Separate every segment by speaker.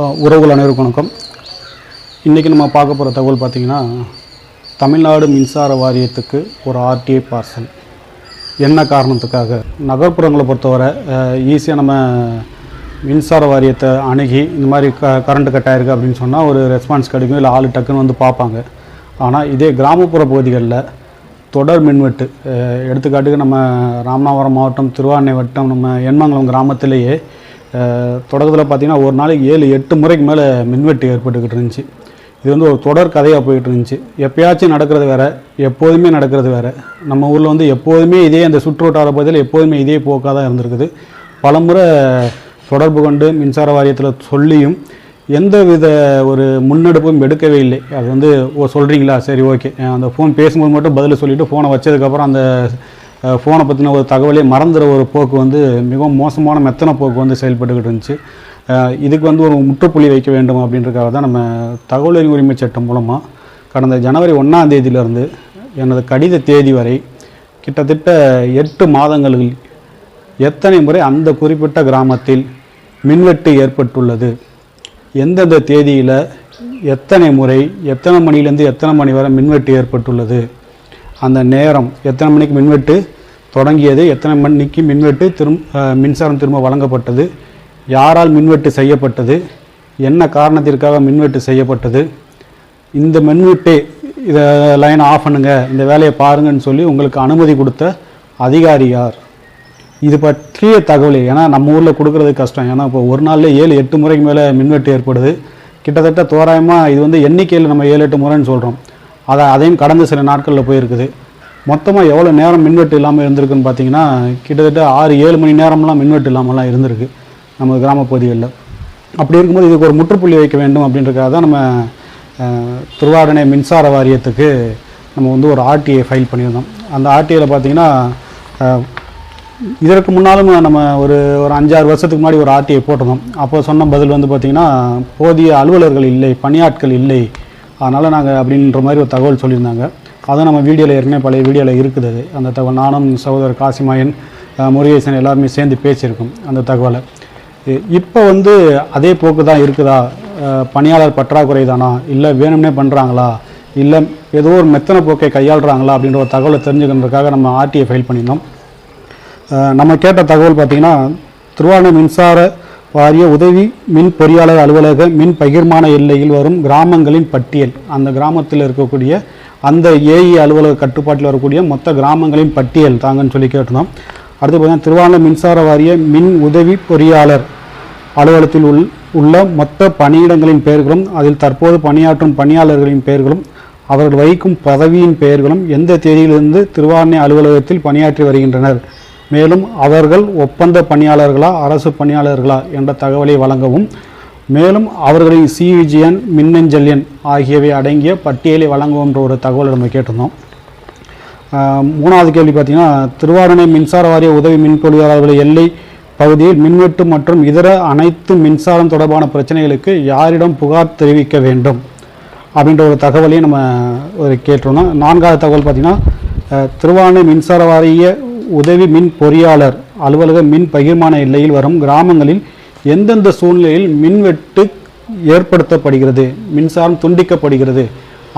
Speaker 1: உறவுகள் அனைவருக்கும் வணக்கம். இன்றைக்கி நம்ம பார்க்க போகிற தகவல் பார்த்திங்கன்னா தமிழ்நாடு மின்சார வாரியத்துக்கு ஒரு ஆர்டிஐ பார்சல். என்ன காரணத்துக்காக? நகர்ப்புறங்களை பொறுத்தவரை ஈஸியாக நம்ம மின்சார வாரியத்தை அணுகி இந்த மாதிரி க கரண்ட்டு கட் ஆயிருக்கு அப்படின்னு சொன்னால் ஒரு ரெஸ்பான்ஸ் கிடைக்கும் இல்லை ஆள் டக்குன்னு வந்து பார்ப்பாங்க. ஆனால் இதே கிராமப்புற பகுதிகளில் தொடர் மின்வெட்டு எடுத்துக்காட்டுக்கு நம்ம ராமநாதபுரம் மாவட்டம் திருவாரணை வட்டம் நம்ம எண்மங்கலம் கிராமத்திலேயே தொடக்கத்தில் பார்த்தீங்கன்னா ஒரு நாளைக்கு ஏழு எட்டு முறைக்கு மேலே மின்வெட்டு ஏற்பட்டுக்கிட்டு இருந்துச்சு. இது வந்து ஒரு தொடர் கதையாக போயிட்டு இருந்துச்சு. எப்பயாச்சும் நடக்கிறது வேறு எப்போதுமே நடக்கிறது வேறு. நம்ம ஊரில் வந்து எப்போதுமே இதே அந்த சுற்றுவட்டார பகுதியில் எப்போதுமே இதே போக்காக தான் இருந்திருக்குது. பலமுறை தொடர்பு கொண்டு மின்சார வாரியத்தில் சொல்லியும் எந்த வித ஒரு முன்னெடுப்பும் எடுக்கவே இல்லை. அது வந்து ஓ சொல்கிறீங்களா சரி ஓகே. அந்த ஃபோன் பேசும்போது மட்டும் பதில் சொல்லிவிட்டு ஃபோனை வச்சதுக்கப்புறம் அந்த ஃபோனை பற்றின ஒரு தகவலே மறந்துற ஒரு போக்கு வந்து மிகவும் மோசமான மெத்தன போக்கு வந்து செயல்பட்டுக்கிட்டு இருந்துச்சு. இதுக்கு வந்து ஒரு முற்றுப்புள்ளி வைக்க வேண்டும் அப்படின்றதுக்காக தான் நம்ம தகவல் உரிமை சட்டம் மூலமாக கடந்த ஜனவரி ஒன்றாம் தேதியிலிருந்து எனது கடித தேதி வரை கிட்டத்தட்ட எட்டு மாதங்களில் எத்தனை முறை அந்த குறிப்பிட்ட கிராமத்தில் மின்வெட்டு ஏற்பட்டுள்ளது? எந்தெந்த தேதியில் எத்தனை முறை எத்தனை மணிலேருந்து எத்தனை மணி வரை மின்வெட்டு ஏற்பட்டுள்ளது? அந்த நேரம் எத்தனை மணிக்கு மின்வெட்டு தொடங்கியது எத்தனை மணிக்கு மின்வெட்டு திரும் மின்சாரம் திரும்ப வழங்கப்பட்டது யாரால் மின்வெட்டு செய்யப்பட்டது என்ன காரணத்திற்காக மின்வெட்டு செய்யப்பட்டது இந்த மின்வெட்டு இதை லைன் ஆஃப் பண்ணுங்க இந்த வேலையை பாருங்கன்னு சொல்லி உங்களுக்கு அனுமதி கொடுத்த அதிகாரி யார்? இது பற்றிய தகவல் ஏன்னா நம்ம ஊரில் கொடுக்கறது கஷ்டம். ஏன்னா இப்போ ஒரு நாளில் ஏழு எட்டு முறைக்கு மேலே மின்வெட்டு ஏற்படுது. கிட்டத்தட்ட தோராயமாக இது வந்து எண்ணிக்கையில் நம்ம ஏழு எட்டு முறைன்னு சொல்கிறோம் அதை அதையும் கடந்த சில நாட்களில் போயிருக்குது. மொத்தமாக எவ்வளோ நேரம் மின்வெட்டு இல்லாமல் இருந்திருக்குன்னு பார்த்தீங்கன்னா கிட்டத்தட்ட ஆறு ஏழு மணி நேரம்லாம் மின்வெட்டு இல்லாமலாம் இருந்திருக்கு நம்ம கிராம பகுதிகளில். அப்படி இருக்கும்போது இதுக்கு ஒரு முற்றுப்புள்ளி வைக்க வேண்டும் அப்படின்றக்காக தான் நம்ம திருவாடனை மின்சார வாரியத்துக்கு நம்ம வந்து ஒரு ஆர்டிஐ ஃபைல் பண்ணியிருந்தோம். அந்த ஆர்டிஐயில் பார்த்தீங்கன்னா இதற்கு முன்னாலும் நம்ம ஒரு ஒரு அஞ்சாறு வருஷத்துக்கு முன்னாடி ஒரு ஆர்டிஐ போட்டிருந்தோம். அப்போ சொன்ன பதில் வந்து பார்த்திங்கன்னா போதிய அலுவலர்கள் இல்லை பணியாட்கள் இல்லை அதனால் நாங்கள் அப்படின்ற மாதிரி ஒரு தகவல் சொல்லியிருந்தாங்க. அதுவும் நம்ம வீடியோவில் ஏற்கனவே பழைய வீடியோவில் இருக்குது அது. அந்த தகவல் நானும் சகோதரர் காசிமாயன் முருகேசன் எல்லாருமே சேர்ந்து பேசியிருக்கோம் அந்த தகவலை. இப்போ வந்து அதே போக்கு தான் இருக்குதா? பணியாளர் பற்றாக்குறை தானா? இல்லை வேணும்னே பண்ணுறாங்களா இல்லை ஏதோ ஒரு மெத்தனை போக்கை கையாளுறாங்களா? அப்படின்ற ஒரு தகவலை தெரிஞ்சுக்கிறதுக்காக நம்ம ஆர்டிஐ ஃபைல் பண்ணியிருந்தோம். நம்ம கேட்ட தகவல் பார்த்தீங்கன்னா திருவாரூர் மின்சார வாரிய உதவி மின் பொறியாளர் அலுவலக மின் பகிர்மான எல்லையில் வரும் கிராமங்களின் பட்டியல். அந்த கிராமத்தில் இருக்கக்கூடிய அந்த ஏஇ அலுவலக கட்டுப்பாட்டில் வரக்கூடிய மொத்த கிராமங்களின் பட்டியல் தாங்கன்னு சொல்லி கேட்டுனோம் அடுத்து பார்த்தீங்கன்னா திருவாரூர் மின்சார வாரிய மின் உதவி பொறியாளர் அலுவலகத்தில் உள் உள்ள மொத்த பணியிடங்களின் பெயர்களும் அதில் தற்போது பணியாற்றும் பணியாளர்களின் பெயர்களும் அவர்கள் வகிக்கும் பதவியின் பெயர்களும் எந்த தேதியிலிருந்து திருவாரணை அலுவலகத்தில் பணியாற்றி வருகின்றனர்? மேலும் அவர்கள் ஒப்பந்த பணியாளர்களா அரசு பணியாளர்களா என்ற தகவலை வழங்கவும் மேலும் அவர்களின் சிவிஜிஎன் மின்னஞ்சல் எண் ஆகியவை அடங்கிய பட்டியலை வழங்குவோன்ற ஒரு தகவலை நம்ம கேட்டிருந்தோம். மூணாவது கேள்வி பார்த்தீங்கன்னா திருவாரணை மின்சார வாரிய உதவி மின்பொளியாளர்கள் எல்லை பகுதியில் மின்வெட்டு மற்றும் இதர அனைத்து மின்சாரம் தொடர்பான பிரச்சனைகளுக்கு யாரிடம் புகார் தெரிவிக்க வேண்டும் அப்படின்ற ஒரு தகவலையும் நம்ம ஒரு கேட்டிருந்தோம். நான்காவது தகவல் பார்த்தீங்கன்னா அஹ், திருவாரணை மின்சார வாரிய உதவி மின் பொறியாளர் அலுவலக மின் பகிர்மான எல்லையில் வரும் கிராமங்களில் எந்தெந்த சூழ்நிலையில் மின்வெட்டு ஏற்படுத்தப்படுகிறது மின்சாரம் துண்டிக்கப்படுகிறது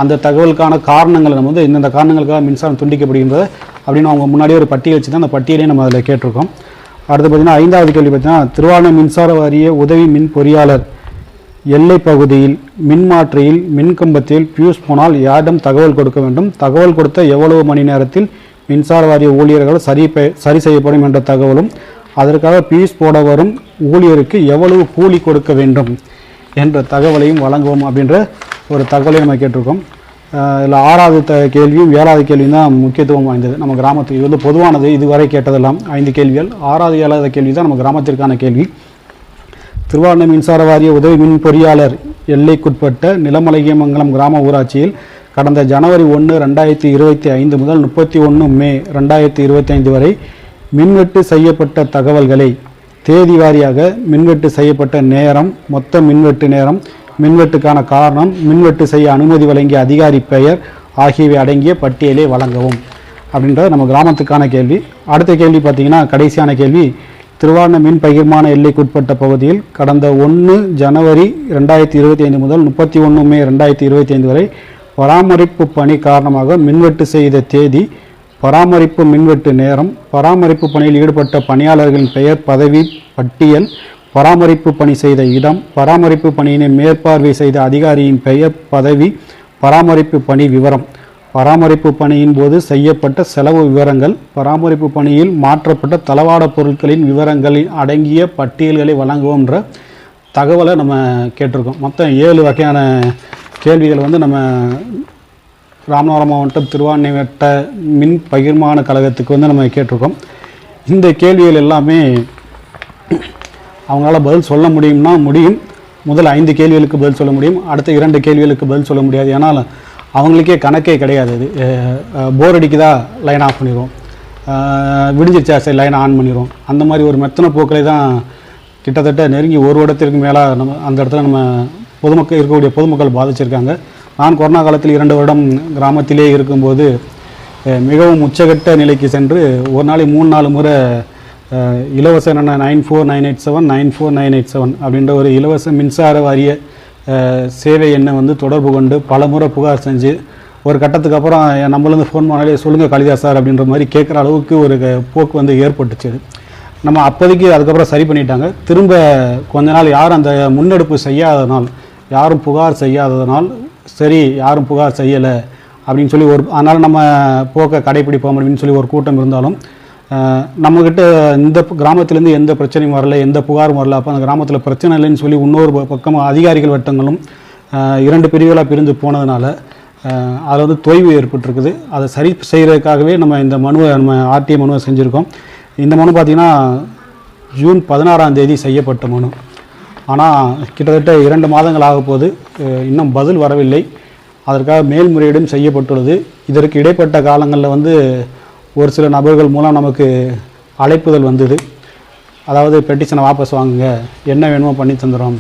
Speaker 1: அந்த தகவலுக்கான காரணங்களை நம்ம வந்து இந்தந்த காரணங்களுக்காக மின்சாரம் துண்டிக்கப்படுகின்றது அப்படின்னு அவங்க முன்னாடியே ஒரு பட்டியல் வச்சு தான் அந்த பட்டியலையும் நம்ம அதில் கேட்டிருக்கோம். அடுத்து பார்த்தீங்கன்னா ஐந்தாவது கேள்வி பார்த்தீங்கன்னா திருவாரூர் மின்சார வாரிய உதவி மின் பொறியாளர் எல்லை பகுதியில் மின்மாற்றியில் மின்கம்பத்தில் பியூஸ் போனால் யாரிடம் தகவல் கொடுக்க வேண்டும்? தகவல் கொடுத்த எவ்வளவு மணி நேரத்தில் மின்சார வாரிய ஊழியர்கள் சரி பெ- சரி செய்யப்படும் என்ற தகவலும் அதற்காக பீஸ் போட வரும் ஊழியருக்கு எவ்வளவு கூலி கொடுக்க வேண்டும் என்ற தகவலையும் வழங்குவோம் அப்படின்ற ஒரு தகவலை நம்ம கேட்டிருக்கோம். இதில் ஆறாவது த கேள்வியும் ஏழாவது கேள்வியும் தான் முக்கியத்துவம் வாய்ந்தது. நம்ம கிராமத்துக்கு இது வந்து பொதுவானது இதுவரை கேட்டதெல்லாம் ஐந்து கேள்விகள். ஆறாவது ஏழாவது கேள்வி தான் நம்ம கிராமத்திற்கான கேள்வி. திருவாரூர் மின்சார வாரிய உதவி மின் பொறியாளர் எல்லைக்குட்பட்ட நிலமலகியமங்கலம் கிராம ஊராட்சியில் கடந்த ஜனவரி ஒன்று ரெண்டாயிரத்தி இருபத்தி ஐந்து முதல் முப்பத்தி ஒன்று மே ரெண்டாயிரத்தி இருபத்தி ஐந்து வரை மின்வெட்டு செய்யப்பட்ட தகவல்களை தேதி வாரியாக மின்வெட்டு செய்யப்பட்ட நேரம் மொத்த மின்வெட்டு நேரம் மின்வெட்டுக்கான காரணம் மின்வெட்டு செய்ய அனுமதி வழங்கிய அதிகாரி பெயர் ஆகியவை அடங்கிய பட்டியலை வழங்கவும். அப்படின்றது நம்ம கிராமத்துக்கான கேள்வி. அடுத்த கேள்வி பார்த்தீங்கன்னா கடைசியான கேள்வி. திருவாரண மின் பகிர்மான எல்லைக்குட்பட்ட பகுதியில் கடந்த ஒன்று ஜனவரி ரெண்டாயிரத்தி இருபத்தி ஐந்து முதல் முப்பத்தி ஒன்று மே ரெண்டாயிரத்தி இருபத்தி ஐந்து வரை பராமரிப்பு பணி காரணமாக மின்வெட்டு செய்த தேதி பராமரிப்பு மின்வெட்டு நேரம் பராமரிப்பு பணியில் ஈடுபட்ட பணியாளர்களின் பெயர் பதவி பட்டியல் பராமரிப்பு பணி செய்த இடம் பராமரிப்பு பணியினை மேற்பார்வை செய்த அதிகாரியின் பெயர் பதவி பராமரிப்பு பணி விவரம். பராமரிப்பு பணியின் போது செய்யப்பட்ட செலவு விவரங்கள் பராமரிப்பு பணியில் மாற்றப்பட்ட தளவாட பொருட்களின் விவரங்களில் அடங்கிய பட்டியல்களை வழங்குவோம்ன்ற தகவலை நம்ம கேட்டிருக்கோம். மொத்தம் ஏழு வகையான கேள்விகள் வந்து நம்ம ராமநாதபுரம் மாவட்டம் திருவான்மை வட்ட மின் பகிர்மான கழகத்துக்கு வந்து நம்ம கேட்டிருக்கோம். இந்த கேள்விகள் எல்லாமே அவங்களால பதில் சொல்ல முடியும்னா முடியும். முதல் ஐந்து கேள்விகளுக்கு பதில் சொல்ல முடியும். அடுத்த இரண்டு கேள்விகளுக்கு பதில் சொல்ல முடியாது. ஏன்னால் அவங்களுக்கே கணக்கே கிடையாது இது போர் அடிக்குதா லைன் ஆஃப் பண்ணிடுவோம். விடிஞ்சிருச்சா சரி லைன் ஆன் பண்ணிடுவோம். அந்த மாதிரி ஒரு மெத்தன போக்களை தான் கிட்டத்தட்ட நெருங்கி ஒரு வருடத்திற்கு மேலே நம்ம அந்த இடத்துல நம்ம பொதுமக்கள் இருக்கக்கூடிய பொதுமக்கள் பாதிச்சிருக்காங்க. நான் கொரோனா காலத்தில் இரண்டு வருடம் கிராமத்திலே இருக்கும்போது மிகவும் உச்சகட்ட நிலைக்கு சென்று ஒரு நாளைக்கு மூணு நாலு முறை இலவச nine four nine eight seven nine four nine eight seven அப்படின்ற ஒரு இலவச மின்சார வாரிய சேவை எண்ணை வந்து தொடர்பு கொண்டு பல முறை புகார் செஞ்சு ஒரு கட்டத்துக்கு அப்புறம் நம்மளேருந்து ஃபோன் பண்ணாலே சொல்லுங்கள் கலிதா சார் அப்படின்ற மாதிரி கேட்குற அளவுக்கு ஒரு போக்கு வந்து ஏற்பட்டுச்சு. நம்ம அப்போதைக்கு அதுக்கப்புறம் சரி பண்ணிட்டாங்க. திரும்ப கொஞ்ச நாள் யாரும் அந்த முன்னெடுப்பு செய்யாததனால் யாரும் புகார் செய்யாததனால் சரி யாரும் புகார் செய்யலை அப்படின்னு சொல்லி ஒரு அதனால் நம்ம போக்க கடைப்பிடிப்போம் அப்படின்னு சொல்லி ஒரு கூட்டம் இருந்தாலும் நம்மக்கிட்ட இந்த கிராமத்திலேருந்து எந்த பிரச்சனையும் வரல எந்த புகாரும் வரல. அப்போ அந்த கிராமத்தில் பிரச்சனை இல்லைன்னு சொல்லி இன்னொரு பக்கமும் பக்கம் அதிகாரிகள் வட்டங்களும் இரண்டு பிரிவுகளாக பிரிந்து போனதுனால அதில் வந்து தொய்வு ஏற்பட்டிருக்குது. அதை சரி செய்கிறதுக்காகவே நம்ம இந்த மனுவை நம்ம ஆர்டிஐ மனுவை செஞ்சுருக்கோம். இந்த மனு பார்த்திங்கன்னா ஜூன் பதினாறாம் தேதி செய்யப்பட்ட மனு. ஆனால் கிட்டத்தட்ட இரண்டு மாதங்கள் ஆக போது இன்னும் பதில் வரவில்லை. அதற்காக மேல்முறையீடும் செய்யப்பட்டுள்ளது. இதற்கு இடைப்பட்ட காலங்களில் வந்து ஒரு சில நபர்கள் மூலம் நமக்கு அழைப்புதல் வந்தது. அதாவது பெட்டிஷனை வாபஸ் வாங்குங்க. என்ன வேணுமோ பண்ணி தந்துடுறோம்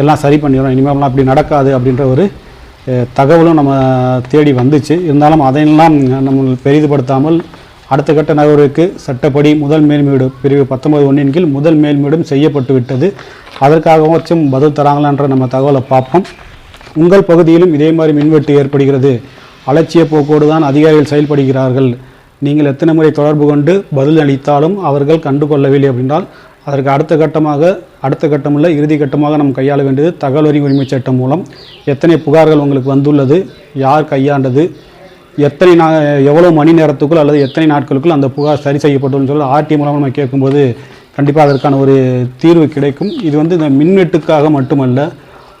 Speaker 1: எல்லாம் சரி பண்ணிடுறோம் இனிமேலாம் அப்படி நடக்காது அப்படின்ற ஒரு தகவலும் நம்ம தேடி வந்துச்சு. இருந்தாலும் அதையெல்லாம் நம்ம பெரிதுபடுத்தாமல் அடுத்த கட்ட நகர்வுக்கு சட்டப்படி முதல் மேல்மீடு பிரிவு பத்தொன்பது ஒன்றின் கீழ் முதல் மேல்மீடும் செய்யப்பட்டு விட்டது. அதற்காகவாச்சும் பதில் தராங்களான்ற நம்ம தகவலை பார்ப்போம். உங்கள் பகுதியிலும் இதே மாதிரி மின்வெட்டு ஏற்படுகிறது. அலட்சிய போக்கோடு தான் அதிகாரிகள் செயல்படுகிறார்கள். நீங்கள் எத்தனை முறை தொடர்பு கொண்டு பதில் அளித்தாலும் அவர்கள் கண்டுகொள்ளவில்லை அப்படின்றால் அதற்கு அடுத்த கட்டமாக அடுத்த கட்டமுள்ள இறுதி கட்டமாக நாம் கையாள வேண்டியது தகவல் அறிவு உரிமைச் சட்டம் மூலம். எத்தனை புகார்கள் உங்களுக்கு வந்துள்ளது? யார் கையாண்டது? எத்தனை நா எவ்வளோ மணி நேரத்துக்குள் அல்லது எத்தனை நாட்களுக்குள் அந்த புகார் சரி செய்யப்பட்டுன்னு சொல்லி ஆர்டி மூலம் நம்ம கேட்கும்போது கண்டிப்பாக அதற்கான ஒரு தீர்வு கிடைக்கும். இது வந்து இந்த மின்வெட்டுக்காக மட்டுமல்ல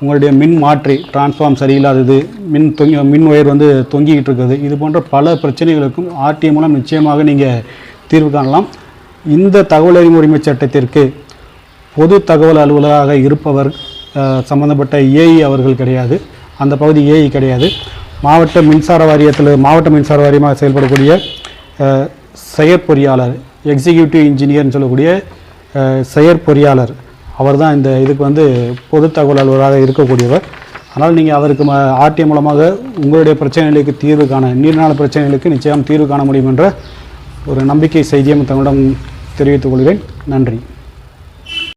Speaker 1: உங்களுடைய மின் மாற்றி டிரான்ஸ்ஃபார்ம் சரியில்லாதது மின் தொங்கி மின் ஒயர் வந்து தொங்கிக்கிட்டு இருக்குது. இது போன்ற பல பிரச்சனைகளுக்கும் ஆர்டிஐ மூலம் நிச்சயமாக நீங்கள் தீர்வு காணலாம். இந்த தகவல் அறிவு உரிமைச் சட்டத்திற்கு பொது தகவல் அலுவலராக இருப்பவர் சம்மந்தப்பட்ட சம்பந்தப்பட்ட ஏஇ அவர்கள் கிடையாது. அந்த பகுதி ஏஇ கிடையாது. மாவட்ட மின்சார வாரியத்தில் மாவட்ட மின்சார வாரியமாக செயல்படக்கூடிய செயற்பொறியாளர் எக்ஸிக்யூட்டிவ் இன்ஜினியர்னு சொல்லக்கூடிய செயற்பொறியாளர் அவர் தான் இந்த இதுக்கு வந்து பொது தகவல் அலுவலராக இருக்கக்கூடியவர். ஆனால் நீங்கள் அவருக்கு ஆர்டிஎம் மூலமாக உங்களுடைய பிரச்சனைகளுக்கு தீர்வு காண நீர்நாள பிரச்சனைகளுக்கு நிச்சயம் தீர்வு காண முடியும் என்ற ஒரு நம்பிக்கை செய்தியும் தங்களிடம் தெரிவித்துக் கொள்கிறேன். நன்றி.